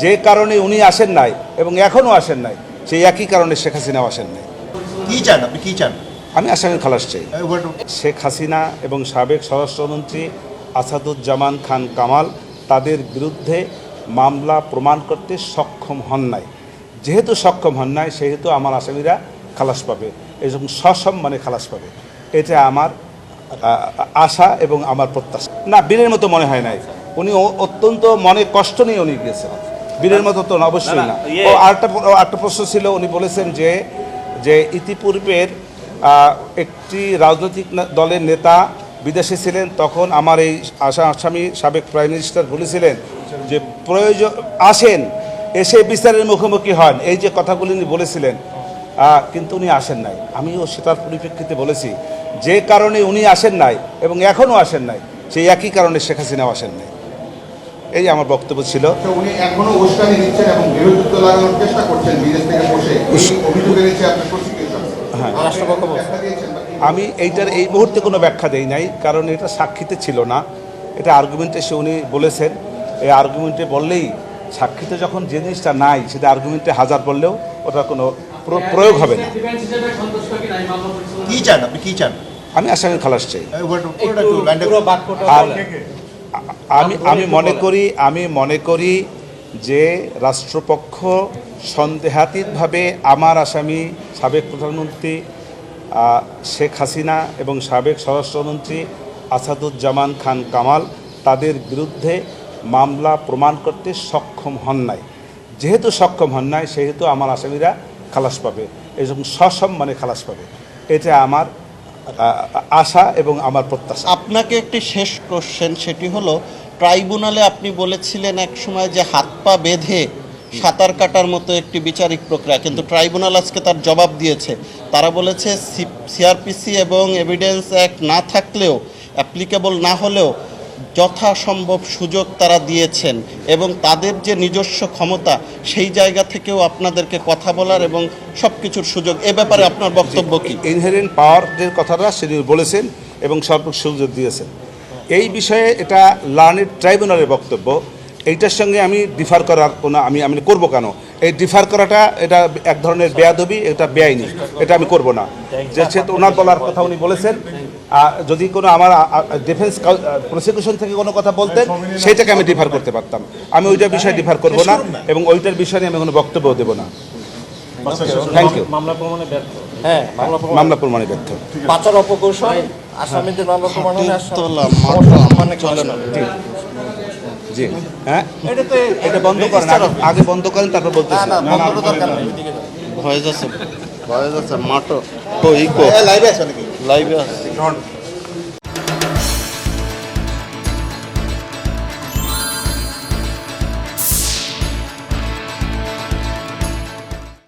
যে কারণে উনি আসেন নাই এবং এখনও আসেন নাই সেই একই কারণে শেখ হাসিনাও আসেন নাই। কি চান আপনি? কি চান? আমি আসামি খালাস চাই। শেখ হাসিনা এবং সাবেক স্বরাষ্ট্রমন্ত্রী আসাদুজ্জামান খান কামাল তাদের বিরুদ্ধে মামলা প্রমাণ করতে সক্ষম হন নাই। যেহেতু সক্ষম হন নাই সেহেতু আমার আসামিরা খালাস পাবে এবং সসম্মানে খালাস পাবে। এটা আমার আশা এবং আমার প্রত্যাশা। না বীরের মতো মনে হয় নাই। উনি অত্যন্ত মনে কষ্ট নিয়ে উনি গিয়েছেন। বীরের মতো তো অবশ্যই না ও আরেকটা আরেকটা প্রশ্ন ছিল উনি বলেছেন যে যে ইতিপূর্বের একটি রাজনৈতিক দলের নেতা বিদেশে ছিলেন তখন আমার এই আশা আসামি সাবেক প্রাইম মিনিস্টার বলেছিলেন যে প্রয়োজন আসেন এসে বিচারের মুখোমুখি হন। এই যে কথাগুলি উনি বলেছিলেন কিন্তু উনি আসেন নাই। আমিও সেটার পরিপ্রেক্ষিতে বলেছি যে কারণে উনি আসেন নাই এবং এখনও আসেন নাই সেই একই কারণে শেখ হাসিনাও আসেন নাই। এই আমার বক্তব্য ছিল। হ্যাঁ। আমি এইটার এই মুহূর্তে কোনো ব্যাখ্যা দেই নাই কারণ এটা সাক্ষীতে ছিল না। এটা আর্গুমেন্টে সে উনি বলেছেন। এই আর্গুমেন্টে বললেই সাক্ষীতে যখন যে জিনিসটা নাই সেটা আর্গুমেন্টে হাজার বললেও ওটা কোনো প্র- প্রয়োগ হবে না। ডিফেন্স কি চান আপনি? কি চান? আমি আসামি খালাস চাই। আর। আমি আমি মনে করি আমি মনে করি যে রাষ্ট্রপক্ষ সন্দেহাতীতভাবে আমার আসামি সাবেক প্রধানমন্ত্রী শেখ হাসিনা এবং সাবেক স্বরাষ্ট্রমন্ত্রী আসাদুজ্জামান খান কামাল তাদের বিরুদ্ধে মামলা প্রমাণ করতে সক্ষম হন নাই। যেহেতু সক্ষম হন নাই সেহেতু আমার আসামিরা খালাস পাবে এবং সসম্মানে খালাস পাবে। এটা আমার আশা এবং আমার প্রত্যাশা। আপনাকে একটি শেষ কোশ্চেন সেটি হলো ট্রাইব্যুনালে আপনি বলেছিলেন এক সময় যে হাত পা বেঁধে সাঁতার কাটার মতো একটি বিচারিক প্রক্রিয়া, কিন্তু ট্রাইব্যুনাল আজকে তার জবাব দিয়েছে। তারা বলেছে সিআরপিসি এবং এভিডেন্স অ্যাক্ট না থাকলেও অ্যাপ্লিকেবল না হলেও যথাসম্ভব সুযোগ তারা দিয়েছেন এবং তাদের যে নিজস্ব ক্ষমতা সেই জায়গা থেকেও আপনাদেরকে কথা বলার এবং সব কিছুর সুযোগ। এ ব্যাপারে আপনার বক্তব্য কি? ইনহেরেন্ট পাওয়ার যে কথাটা সেটি বলেছেন এবং সর্ব সুযোগ দিয়েছেন। এই বিষয়ে এটা লার্নেড ট্রাইব্যুনালের বক্তব্য। এইটার সঙ্গে আমি ডিফার করার কোনো আমি আমি করব কেন? এই ডিফার করাটা এটা এক ধরনের বেয়াদবি এটা বেআইনি। এটা আমি করব না। যে সে ওনার বলার কথা উনি বলেছেন যদি কোনো আমার ডিফেন্স প্রসিকিউশন থেকে কোনো কথা বলতেন সেইটাকে আমি ডিফার করতে পারতাম। আমি ওইটার বিষয়ে ডিফার করব না এবং ওইটার বিষয়ে নিয়ে আমি কোনো বক্তব্য দেবো না। থ্যাংক ইউ মামলা প্রমাণে ব্যর্থ। হ্যাঁ মামলা প্রমাণ প্রমাণে ব্যর্থ। পাচার অপকৌশল আসামিদের মামলা প্রমাণে মানে চলে না। জি। হ্যাঁ? এটা তো এটা বন্ধ করেন আগে- বন্ধ করেন তারপর বলতেছি। ভয়েস আছে। ভয়েস আছে Why is the tomato so equal? Live, live.